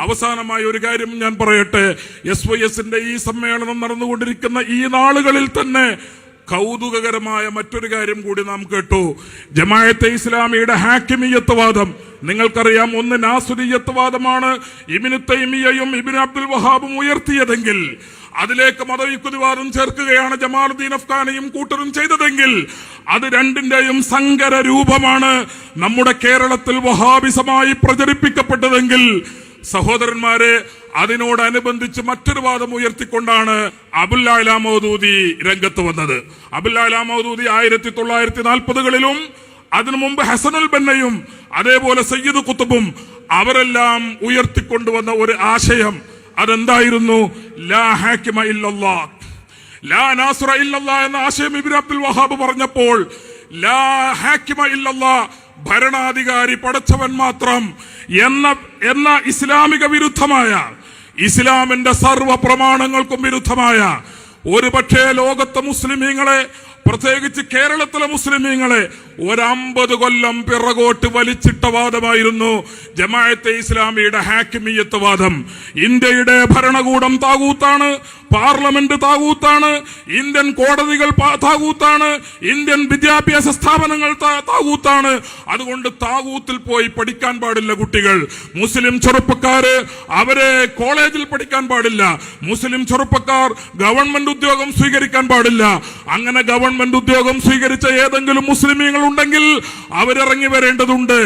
അവസാനമായി ഒരു കാര്യം ഞാൻ പറയട്ടെ. എസ് വൈ എസിന്റെ ഈ സമ്മേളനം നടന്നുകൊണ്ടിരിക്കുന്ന ഈ നാളുകളിൽ തന്നെ കൗതുകകരമായ മറ്റൊരു കാര്യം കൂടി നാം കേട്ടു. ജമായത്തെ ഇസ്ലാമിയുടെ ഹാക്കിമിയത്വവാദം. നിങ്ങൾക്കറിയാം ഒന്ന് നാസുരിയത്വവാദമാണ്. ഇബിന് തൈമിയയും ഇബിൻ അബ്ദുൽ വഹാബും ഉയർത്തിയതെങ്കിൽ അതിലേക്ക് മതവിക്കുതിവാദം ചേർക്കുകയാണ് ജമാലുദ്ദീൻ അഫ്ഗാനിയും കൂട്ടരും ചെയ്തതെങ്കിൽ അത് രണ്ടിന്റെയും സങ്കര രൂപമാണ്. നമ്മുടെ കേരളത്തിൽ വഹാബിസമായി പ്രചരിപ്പിക്കപ്പെട്ടതെങ്കിൽ സഹോദരന്മാരെ അതിനോടനുബന്ധിച്ച് മറ്റൊരു വാദം ഉയർത്തിക്കൊണ്ടാണ് അബുല്ലാല മൗദൂദി രംഗത്ത് വന്നത്. അബുല്ലാല മൗദൂദി ആയിരത്തി തൊള്ളായിരത്തി നാൽപ്പതുകളിലും അതിനു മുമ്പ് ഹസനുൽ ബന്നയും അതേപോലെ സയ്യിദ് കുത്തുബും അവരെല്ലാം ഉയർത്തിക്കൊണ്ടുവന്ന ഒരു ആശയം. അതെന്തായിരുന്നു? ലാ എന്ന ആശയം ഇബ്നു അബ്ദുൽ വഹാബ് പറഞ്ഞപ്പോൾ ലാ ഹാക്കിമ ഇല്ലല്ലാ ഭരണാധികാരി പടച്ചവൻ മാത്രം എന്ന എന്ന ഇസ്ലാമിക വിരുദ്ധമായ ഇസ്ലാമിന്റെ സർവ പ്രമാണങ്ങൾക്കും വിരുദ്ധമായ ഒരുപക്ഷെ ലോകത്തെ മുസ്ലിമീങ്ങളെ പ്രത്യേകിച്ച് കേരളത്തിലെ മുസ്ലിമീങ്ങളെ ഒരമ്പത് കൊല്ലം പിറകോട്ട് വലിച്ചിട്ട വാദമായിരുന്നു ജമാഅത്തെ ഇസ്ലാമിയുടെ ഹാക്കിമിയത്ത് വാദം. ഇന്ത്യയുടെ ഭരണകൂടം താകൂത്താണ് പാർലമെന്റ് താകൂത്താണ് ഇന്ത്യൻ കോടതികൾ താകൂത്താണ് ഇന്ത്യൻ വിദ്യാഭ്യാസ സ്ഥാപനങ്ങൾ താകൂത്താണ്. അതുകൊണ്ട് താകൂത്തിൽ പോയി പഠിക്കാൻ പാടില്ല കുട്ടികൾ. മുസ്ലിം ചെറുപ്പക്കാര് അവരെ കോളേജിൽ പഠിക്കാൻ പാടില്ല. മുസ്ലിം ചെറുപ്പക്കാർ ഗവൺമെന്റ് ഉദ്യോഗം സ്വീകരിക്കാൻ പാടില്ല. അങ്ങനെ ഗവൺമെന്റ് ഉദ്യോഗം സ്വീകരിച്ച ഏതെങ്കിലും മുസ്ലിമീങ്ങൾ ഉണ്ടെങ്കിൽ അവരിറങ്ങി വരേണ്ടതുണ്ട്.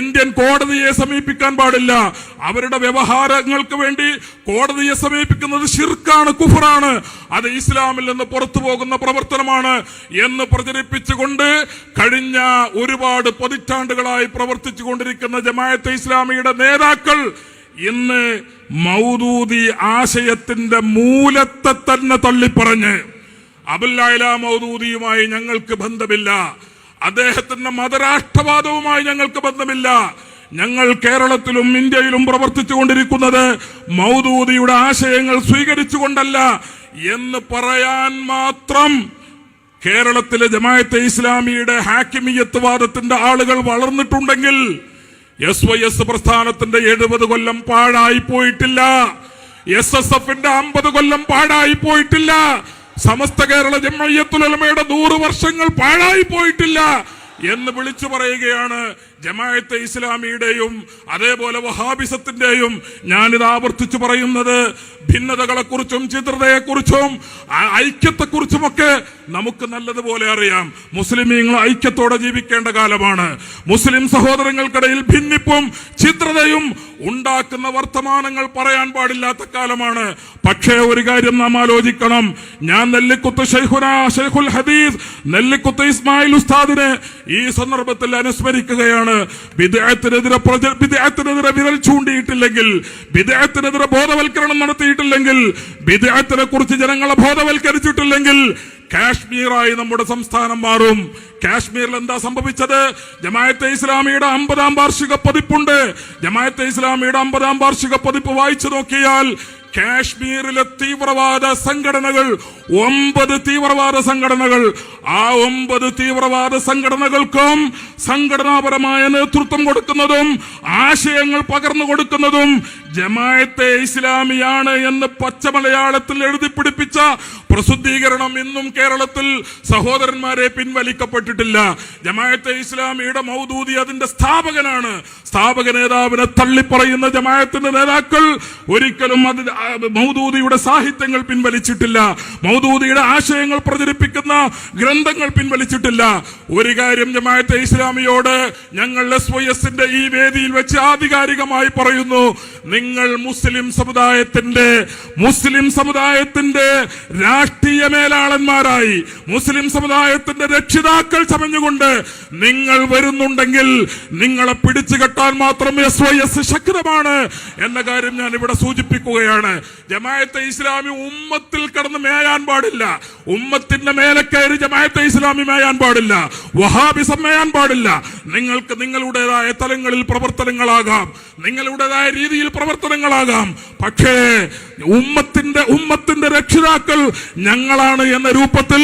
ഇന്ത്യൻ കോടതിയെ സമീപിക്കാൻ പാടില്ല. അവരുടെ വ്യവഹാരങ്ങൾക്ക് വേണ്ടി കോടതിയെ സമീപിക്കുന്നത് ഷിർക്കാണ് കുഫറാണ്. അത് ഇസ്ലാമിൽ നിന്ന് പുറത്തു പോകുന്ന പ്രവർത്തനമാണ് എന്ന് പ്രചരിപ്പിച്ചുകൊണ്ട് കഴിഞ്ഞ ഒരുപാട് പതിറ്റാണ്ടുകളായി പ്രവർത്തിച്ചു കൊണ്ടിരിക്കുന്ന ജമായത്തെ ഇസ്ലാമിയുടെ നേതാക്കൾ ഇന്ന് മൗദൂദി ആശയത്തിന്റെ മൂലത്തെ തന്നെ തള്ളിപ്പറഞ്ഞ് അബുല്ലായ മൗദൂദിയുമായി ഞങ്ങൾക്ക് ബന്ധമില്ല. അദ്ദേഹത്തിന്റെ മതരാഷ്ട്രവാദവുമായി ഞങ്ങൾക്ക് ബന്ധമില്ല. ഞങ്ങൾ കേരളത്തിലും ഇന്ത്യയിലും പ്രവർത്തിച്ചു കൊണ്ടിരിക്കുന്നത് മൗദൂദിയുടെ ആശയങ്ങൾ സ്വീകരിച്ചുകൊണ്ടല്ല എന്ന് പറയാൻ മാത്രം കേരളത്തിലെ ജമായത്തെ ഇസ്ലാമിയുടെ ഹാക്കിമിയത്വവാദത്തിന്റെ ആളുകൾ വളർന്നിട്ടുണ്ടെങ്കിൽ എസ് വൈ എസ് പ്രസ്ഥാനത്തിന്റെ എഴുപത് കൊല്ലം പാഴായി പോയിട്ടില്ല. എസ് എസ് എഫിന്റെ അമ്പത് കൊല്ലം പാഴായി പോയിട്ടില്ല. സമസ്ത കേരള ജമ്മയ്യത്തുലമയുടെ നൂറ് വർഷങ്ങൾ പാഴായി പോയിട്ടില്ല എന്ന് വിളിച്ചു പറയുകയാണ് ജമായത്തെ ഇസ്ലാമിയുടെയും അതേപോലെ വഹാബിസത്തിന്റെയും ഞാനിത് ആവർത്തിച്ചു പറയുന്നത് ഭിന്നതകളെക്കുറിച്ചും ചിത്രതയെക്കുറിച്ചും ഐക്യത്തെക്കുറിച്ചുമൊക്കെ നമുക്ക് നല്ലതുപോലെ അറിയാം. മുസ്ലിമീങ്ങൾ ഐക്യത്തോടെ ജീവിക്കേണ്ട കാലമാണ്. മുസ്ലിം സഹോദരങ്ങൾക്കിടയിൽ ഭിന്നിപ്പും ചിത്രതയും ഉണ്ടാക്കുന്ന വർത്തമാനങ്ങൾ പറയാൻ പാടില്ലാത്ത കാലമാണ്. പക്ഷേ ഒരു കാര്യം നാം ആലോചിക്കണം. ഞാൻ നെല്ലിക്കുത്ത് ഷെയ്ഖുന ഷെയ്ഖുൽ ഹദീസ് നെല്ലിക്കുത്ത് ഇസ്മായിൽ ഉസ്താദിനെ ഈ സന്ദർഭത്തിൽ അനുസ്മരിക്കുകയാണ്. വിദേഹത്തിനെതിരെ വിദേഹത്തിനെതിരെ വിരൽ ചൂണ്ടിയിട്ടില്ലെങ്കിൽ വിദേഹത്തിനെതിരെ ബോധവൽക്കരണം നടത്തിയിട്ടില്ലെങ്കിൽ വിദേഹത്തിനെ കുറിച്ച് ജനങ്ങളെ ബോധവൽക്കരിച്ചിട്ടില്ലെങ്കിൽ കാശ്മീറായി നമ്മുടെ സംസ്ഥാനം മാറും. കാശ്മീരിൽ എന്താ സംഭവിച്ചത്? ജമായത്തെ ഇസ്ലാമിയുടെ അമ്പതാം വാർഷിക പതിപ്പുണ്ട്. ജമായത്തെ ഇസ്ലാമിയുടെ അമ്പതാം വാർഷിക പതിപ്പ് വായിച്ചു നോക്കിയാൽ കാശ്മീരിലെ തീവ്രവാദ സംഘടനകൾ ഒമ്പത് തീവ്രവാദ സംഘടനകൾ. ആ ഒമ്പത് തീവ്രവാദ സംഘടനകൾക്കും സംഘടനാപരമായ നേതൃത്വം കൊടുക്കുന്നതും ആശയങ്ങൾ പകർന്നു കൊടുക്കുന്നതും ജമായത്തെ ഇസ്ലാമിയാണ് എന്ന് പച്ച മലയാളത്തിൽ എഴുതി പിടിപ്പിച്ച പ്രസിദ്ധീകരണം ഇന്നും കേരളത്തിൽ സഹോദരന്മാരെ പിൻവലിക്കപ്പെട്ടിട്ടില്ല. ജമായത്തെ ഇസ്ലാമിയുടെ മൗദൂദി അതിന്റെ സ്ഥാപകനാണ്. സ്ഥാപക നേതാവിനെ തള്ളിപ്പറയുന്ന ജമായത്തിന്റെ നേതാക്കൾ ഒരിക്കലും അത് മൗദൂദിയുടെ സാഹിത്യങ്ങൾ പിൻവലിച്ചിട്ടില്ല. മൗദൂദിയുടെ ആശയങ്ങൾ പ്രചരിപ്പിക്കുന്ന ഗ്രന്ഥങ്ങൾ പിൻവലിച്ചിട്ടില്ല. ഒരു കാര്യം ജമായത്തെ ഇസ്ലാമിയോട് ഞങ്ങൾ എസ് വൈ എസിന്റെ ഈ വേദിയിൽ വെച്ച് ആധികാരികമായി പറയുന്നു. നിങ്ങൾ മുസ്ലിം സമുദായത്തിന്റെ മുസ്ലിം സമുദായത്തിന്റെ രാഷ്ട്രീയ മേലാളന്മാരായി മുസ്ലിം സമുദായത്തിന്റെ രക്ഷിതാക്കൾ ചമഞ്ഞുകൊണ്ട് നിങ്ങൾ വരുന്നുണ്ടെങ്കിൽ നിങ്ങളെ പിടിച്ചു കെട്ടാൻ മാത്രം എസ് വൈ എസ് ശക്തമാണ് എന്ന കാര്യം ഞാൻ ഇവിടെ സൂചിപ്പിക്കുകയാണ്. ജമായത്തെ ഇസ്ലാമി ഉമ്മത്തിൽ കടന്ന് മേയാൻ പാടില്ല. ഉമ്മത്തിന്റെ മേലെ കയറി ജമായത്തെ ഇസ്ലാമി മേയാൻ പാടില്ല. വഹാബിസം മേയാൻ പാടില്ല. നിങ്ങൾക്ക് നിങ്ങളുടേതായ തലങ്ങളിൽ പ്രവർത്തനങ്ങളാകാം. നിങ്ങളുടേതായ രീതിയിൽ പ്രവർത്തനങ്ങളാകാം. പക്ഷേ ഉമ്മത്തിൽ ഉമ്മത്തിന്റെ ഉമ്മത്തിന്റെ രക്ഷിതാക്കൾ ഞങ്ങളാണ് എന്ന രൂപത്തിൽ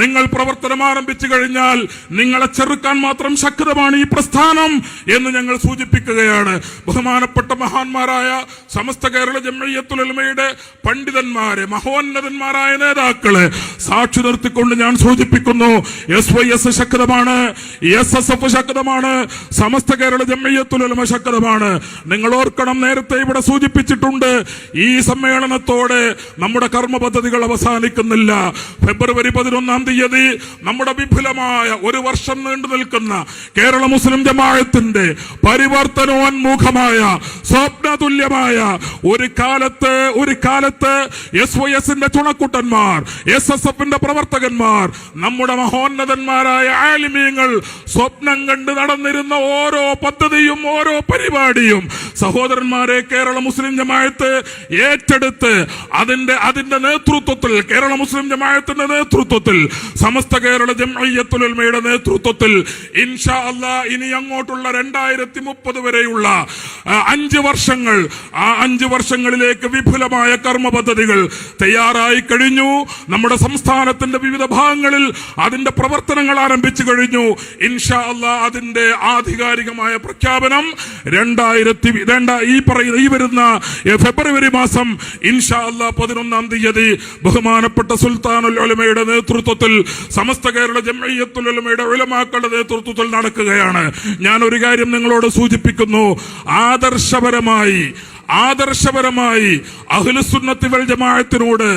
നിങ്ങൾ പ്രവർത്തനം ആരംഭിച്ചു കഴിഞ്ഞാൽ നിങ്ങളെ ചെറുക്കാൻ മാത്രം ശക്തമാണ് ഈ പ്രസ്ഥാനം എന്ന് ഞങ്ങൾ സൂചിപ്പിക്കുകയാണ്. ബഹുമാനപ്പെട്ട മഹാന്മാരായ സമസ്ത കേരള ജമ്മയ്യത്തുലമയുടെ പണ്ഡിതന്മാരെ മഹോന്നതന്മാരായ നേതാക്കളെ സാക്ഷി നിർത്തിക്കൊണ്ട് ഞാൻ സൂചിപ്പിക്കുന്നു എസ് വൈ എസ് ശക്തമാണ് എസ് എസ് എഫ് ശക്തമാണ് സമസ്ത കേരള ജമ്മയ്യത്തുലമ ശക്തമാണ്. നിങ്ങൾ ഓർക്കണം നേരത്തെ ഇവിടെ സൂചിപ്പിച്ചിട്ടുണ്ട് ഈ സമ്മേളനത്തോടെ നമ്മുടെ കർമ്മ പദ്ധതികൾ അവസാനിക്കുന്നില്ല. ഫെബ്രുവരി പതിനൊന്നാം തീയതി നമ്മുടെ വിപുലമായ ഒരു വർഷം നീണ്ടു നിൽക്കുന്ന കേരള മുസ്ലിം ജമാഅത്തിന്റെ പരിവർത്തനോന്മുഖമായ സ്വപ്നതുല്യമായ ഒരു കാലത്ത് ഒരു കാലത്ത് എസ് വൈ എസിന്റെ ചുണക്കുട്ടന്മാർ എസ് എസ് എഫിന്റെ പ്രവർത്തകന്മാർ നമ്മുടെ മഹോന്നതന്മാരായ ആലിമീങ്ങൾ സ്വപ്നം കണ്ട് നടന്നിരുന്ന ഓരോ പദ്ധതിയും ഓരോ പരിപാടിയും സഹോദരന്മാരെ കേരള മുസ്ലിം ജമായത്ത് ഏറ്റെടുത്ത് അതിന്റെ അതിന്റെ നേതൃത്വത്തിൽ കേരള മുസ്ലിം ജമായത്തിന്റെ നേതൃത്വത്തിൽ സമസ്ത കേരള ജംഅയ്യത്തുലമയുടെ നേതൃത്വത്തിൽ ഇൻഷാ അല്ലാ ഇനി അങ്ങോട്ടുള്ള രണ്ടായിരത്തി മുപ്പത് വരെയുള്ള അഞ്ച് വർഷങ്ങൾ ആ അഞ്ച് വർഷങ്ങളിലേക്ക് വിപുലമായ കർമ്മ പദ്ധതികൾ തയ്യാറായി കഴിഞ്ഞു. നമ്മുടെ സംസ്ഥാനത്തിന്റെ വിവിധ ഭാഗങ്ങളിൽ അതിന്റെ പ്രവർത്തനങ്ങൾ ആരംഭിച്ചു കഴിഞ്ഞു. ഇൻഷാ അല്ലാ അതിന്റെ ആധികാരികമായ പ്രഖ്യാപനം രണ്ടായിരത്തി രണ്ട ഈ പറയുന്ന ഈ വരുന്ന ഫെബ്രുവരി മാസം ഇൻഷാ അല്ല പതിനൊന്നാം തീയതി ബഹുമാനപ്പെട്ട സുൽത്താനുൽ ഉലമയുടെ നേതൃത്വത്തിൽ സമസ്ത കേരള ജംഇയ്യത്തുൽ ഉലമയുടെ ഉലമാക്കളുടെ നേതൃത്വത്തിൽ നടക്കുകയാണ്. ഞാൻ ഒരു കാര്യം നിങ്ങളോട് സൂചിപ്പിക്കുന്നു. ആദർശപരമായി ആദർശപരമായി അഖിലുസുന്നത്തി വൽ ജമാഅത്തിനോട്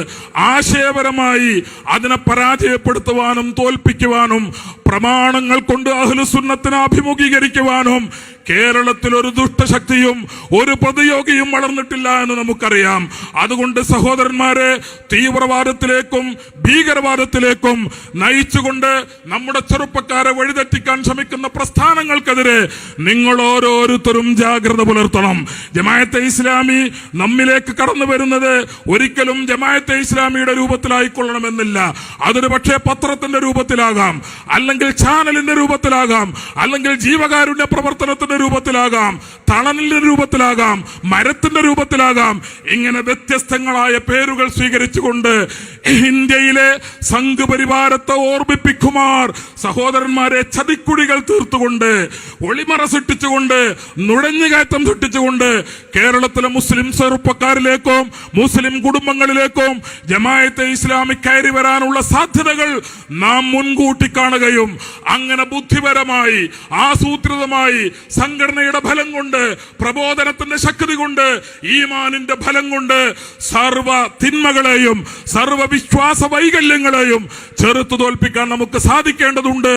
ആശയപരമായി അതിനെ പരാജയപ്പെടുത്തുവാനും തോൽപ്പിക്കുവാനും പ്രമാണങ്ങൾ കൊണ്ട് അഹ്ലുസുന്നത്തിനെ അഭിമുഖീകരിക്കുവാനും കേരളത്തിൽ ഒരു ദുഷ്ടശക്തിയും ഒരു പ്രതിയോഗിയും വളർന്നിട്ടില്ല എന്ന് നമുക്കറിയാം. അതുകൊണ്ട് സഹോദരന്മാരെ തീവ്രവാദത്തിലേക്കും ഭീകരവാദത്തിലേക്കും നയിച്ചുകൊണ്ട് നമ്മുടെ ചെറുപ്പക്കാരെ വഴിതെറ്റിക്കാൻ ശ്രമിക്കുന്ന പ്രസ്ഥാനങ്ങൾക്കെതിരെ നിങ്ങൾ ഓരോരുത്തരും ജാഗ്രത പുലർത്തണം. ജമായത്തെ ഇസ്ലാമി നമ്മിലേക്ക് കടന്നു വരുന്നത് ഒരിക്കലും ജമായത്തെ ഇസ്ലാമിയുടെ രൂപത്തിലായിക്കൊള്ളണമെന്നില്ല. അതൊരു പക്ഷേ പത്രത്തിന്റെ രൂപത്തിലാകാം. അല്ലെങ്കിൽ ചാനലിന്റെ രൂപത്തിലാകാം അല്ലെങ്കിൽ ജീവകാരുണ്യ പ്രവർത്തനത്തിന്റെ രൂപത്തിലാകാം തണലിന്റെ രൂപത്തിലാകാം മരത്തിന്റെ രൂപത്തിലാകാം. ഇങ്ങനെ വ്യത്യസ്തങ്ങളായ പേരുകൾ സ്വീകരിച്ചുകൊണ്ട് ഇന്ത്യയിലെ സംഘപരിവാരത്തെ ഓർമ്മിപ്പിക്കുമാർ സഹോദരന്മാരെ ചതിക്കുടികൾ തീർത്തുകൊണ്ട് ഒളിമറ സൃഷ്ടിച്ചുകൊണ്ട് നുഴഞ്ഞുകയറ്റം സൃഷ്ടിച്ചുകൊണ്ട് കേരളത്തിലെ മുസ്ലിം ചെറുപ്പക്കാരിലേക്കും മുസ്ലിം കുടുംബങ്ങളിലേക്കും ജമായത്തെ ഇസ്ലാമിക് കയറി വരാനുള്ള സാധ്യതകൾ നാം മുൻകൂട്ടി കാണുകയും അങ്ങനെ ബുദ്ധിപരമായി ആസൂത്രിതമായി സംഘടനയുടെ ഫലം കൊണ്ട് പ്രബോധനത്തിന്റെ ശക്തി കൊണ്ട് ഈമാനിന്റെ ഫലം കൊണ്ട് സർവ തിന്മകളെയും സർവ വിശ്വാസ വൈകല്യങ്ങളെയും ചെറുത്തു തോൽപ്പിക്കാൻ നമുക്ക് സാധിക്കേണ്ടതുണ്ട്.